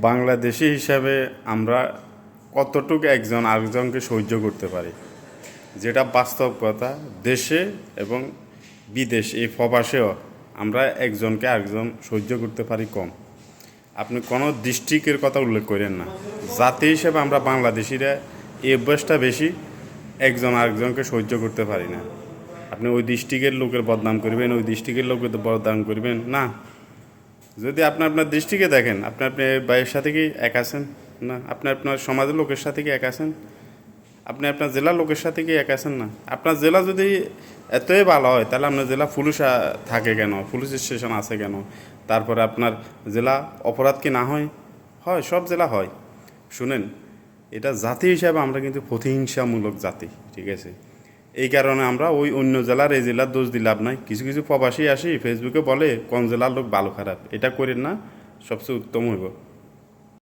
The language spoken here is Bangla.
বাংলাদেশি হিসাবে আমরা কতটুকু একজন আরেকজনকে সহ্য করতে পারি? যেটা বাস্তব কথা, দেশে এবং বিদেশ, এই প্রবাসেও আমরা একজনকে আরেকজন সহ্য করতে পারি কম। আপনি কোনো ডিস্ট্রিক্টের কথা উল্লেখ করেন না। জাতি হিসেবে আমরা বাংলাদেশিরা এই অভ্যাসটা বেশি একজন আরেকজনকে সহ্য করতে পারি না। আপনি ওই ডিস্ট্রিক্টের লোকের বদনাম করবেন, ওই ডিস্ট্রিক্টের লোকের বদনাম করবেন, না। যদি আপনি আপনার দৃষ্টিকে দেখেন আপনি আপনি ভাইয়ের সাথে কি এক আছেন? না আপনি আপনার সমাজের লোকের সাথে কি এক আছেন? আপনি আপনার জেলার লোকের সাথে কি এক আছেন? না, আপনার জেলা যদি এতই ভালো হয়, তাহলে আপনার জেলা পুলিশ থাকে কেন? পুলিশ স্টেশন আছে কেন? তারপরে আপনার জেলা অপরাধ কি না হয়? হয়, সব জেলা হয়। শুনেন, এটা জাতি হিসাবে আমরা কিন্তু প্রতিহিংসামূলক জাতি, ঠিক আছে? এই কারণে আমরা ওই অন্য জেলার এই জেলার দোষ দিলাম লাভ নাই। কিছু কিছু প্রবাসী আসি ফেসবুকে বলে, কোন জেলার লোক ভালো খারাপ? এটা করেন না, সবচেয়ে উত্তম হইব।